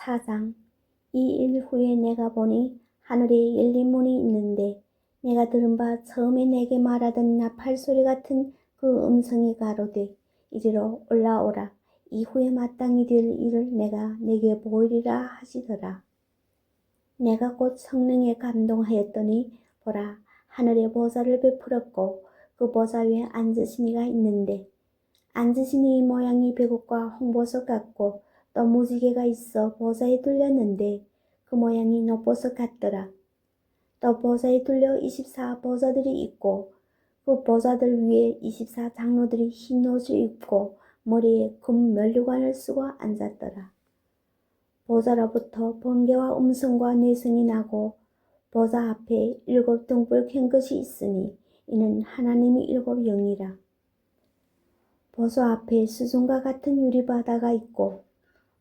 4장 이 일 후에 내가 보니 하늘에 열린 문이 있는데 내가 들은 바 처음에 내게 말하던 나팔 소리 같은 그 음성이 가로되 이리로 올라오라 이후에 마땅히 될 일을 내가 내게 보이리라 하시더라. 내가 곧 성령에 감동하였더니 보라 하늘에 보좌를 베풀었고 그 보좌 위에 앉으신 이가 있는데 앉으신 이 모양이 배국과 홍보석 같고 또 무지개가 있어 보좌에 뚫렸는데 그 모양이 노보석 같더라. 또 보좌에 뚫려 24 보좌들이 있고 그 보좌들 위에 24 장로들이 흰 옷을 입고 머리에 금 면류관을 쓰고 앉았더라. 보좌로부터 번개와 음성과 내성이 나고 보좌 앞에 일곱 등불 켠 것이 있으니 이는 하나님의 일곱 영이라. 보좌 앞에 수중과 같은 유리바다가 있고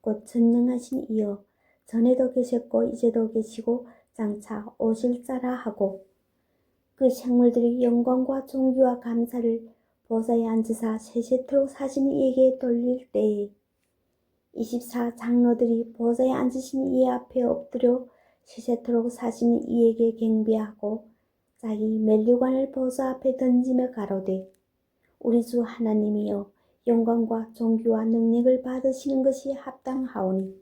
곧 전능하신 이여 전에도 계셨고 이제도 계시고 장차 오실 자라 하고 그 생물들이 영광과 존귀와 감사를 보좌에 앉으사 세세토록 사신 이에게 돌릴 때에 24 장로들이 보좌에 앉으신 이 앞에 엎드려 세세토록 사신 이에게 경배하고 자기 멜류관을 보좌 앞에 던지며 가로되 우리 주 하나님이여 영광과 존귀와 능력을 받으시는 것이 합당하오니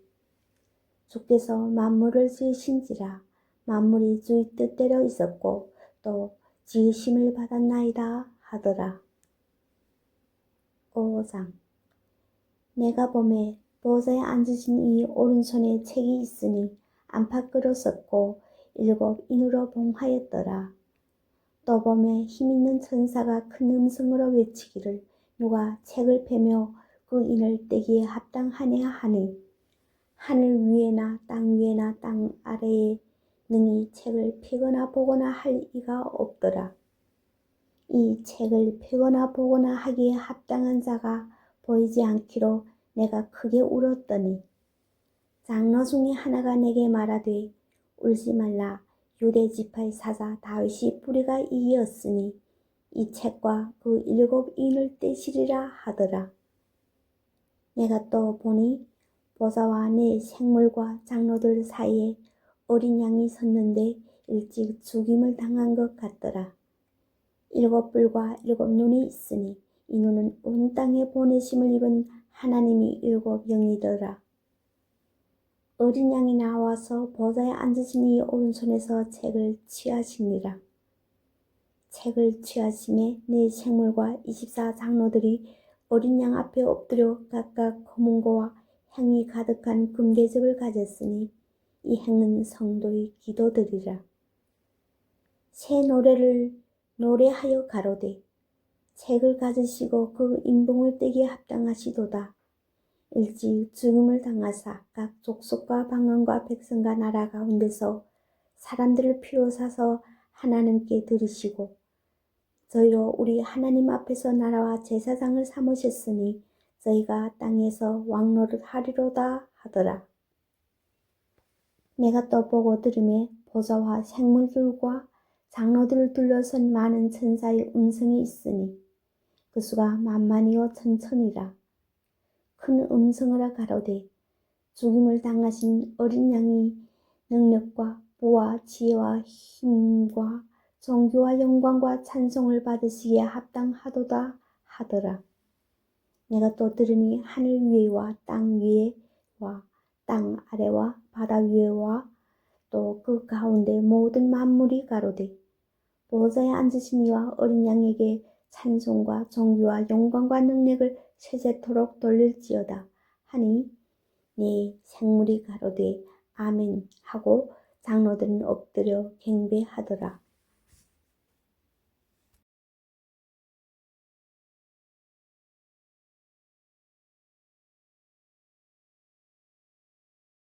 주께서 만물을 지으신지라 만물이 주의 뜻대로 있었고 또 지으심을 받았나이다 하더라. 5장 내가 봄에 보좌에 앉으신 이 오른손에 책이 있으니 안팎으로 썼고 일곱 인으로 봉하였더라. 또 봄에 힘있는 천사가 큰 음성으로 외치기를 누가 책을 펴며 그 인을 떼기에 합당하냐 하니 하늘 위에나 땅 위에나 땅 아래에 능히 책을 펴거나 보거나 할 이가 없더라. 이 책을 펴거나 보거나 하기에 합당한 자가 보이지 않기로 내가 크게 울었더니 장로 중에 하나가 내게 말하되 울지 말라 유대 지파의 사자 다윗이 뿌리가 이었으니 이 책과 그 일곱 인을 떼시리라 하더라. 내가 또 보니 보좌와 내 생물과 장로들 사이에 어린 양이 섰는데 일찍 죽임을 당한 것 같더라. 일곱 뿔과 일곱 눈이 있으니 이 눈은 온 땅에 보내심을 입은 하나님이 일곱 영이더라. 어린 양이 나와서 보좌에 앉으시니 오른손에서 책을 취하시니라. 책을 취하심에 내 생물과 24 장로들이 어린 양 앞에 엎드려 각각 검은고와 향이 가득한 금대접을 가졌으니 이 행은 성도의 기도들이라. 새 노래를 노래하여 가로되 책을 가지시고 그 인봉을 떼기에 합당하시도다. 일찍 죽음을 당하사 각 족속과 방언과 백성과 나라 가운데서 사람들을 피로 사서 하나님께 드리시고 저희로 우리 하나님 앞에서 나라와 제사장을 삼으셨으니 저희가 땅에서 왕노를 하리로다 하더라. 내가 또 보고 들음에 보좌와 생물들과 장로들을 둘러선 많은 천사의 음성이 있으니 그 수가 만만이요 천천이라. 큰 음성으로 가로되 죽임을 당하신 어린 양이 능력과 부와 지혜와 힘과 종교와 영광과 찬송을 받으시기에 합당하도다 하더라. 내가 또 들으니 하늘 위에와 땅 위에와 땅 아래와 바다 위에와 또 그 가운데 모든 만물이 가로되 보좌에 앉으신 이와 어린 양에게 찬송과 종교와 영광과 능력을 세세토록 돌릴지어다 하니 네 생물이 가로되 아멘 하고 장로들은 엎드려 경배하더라.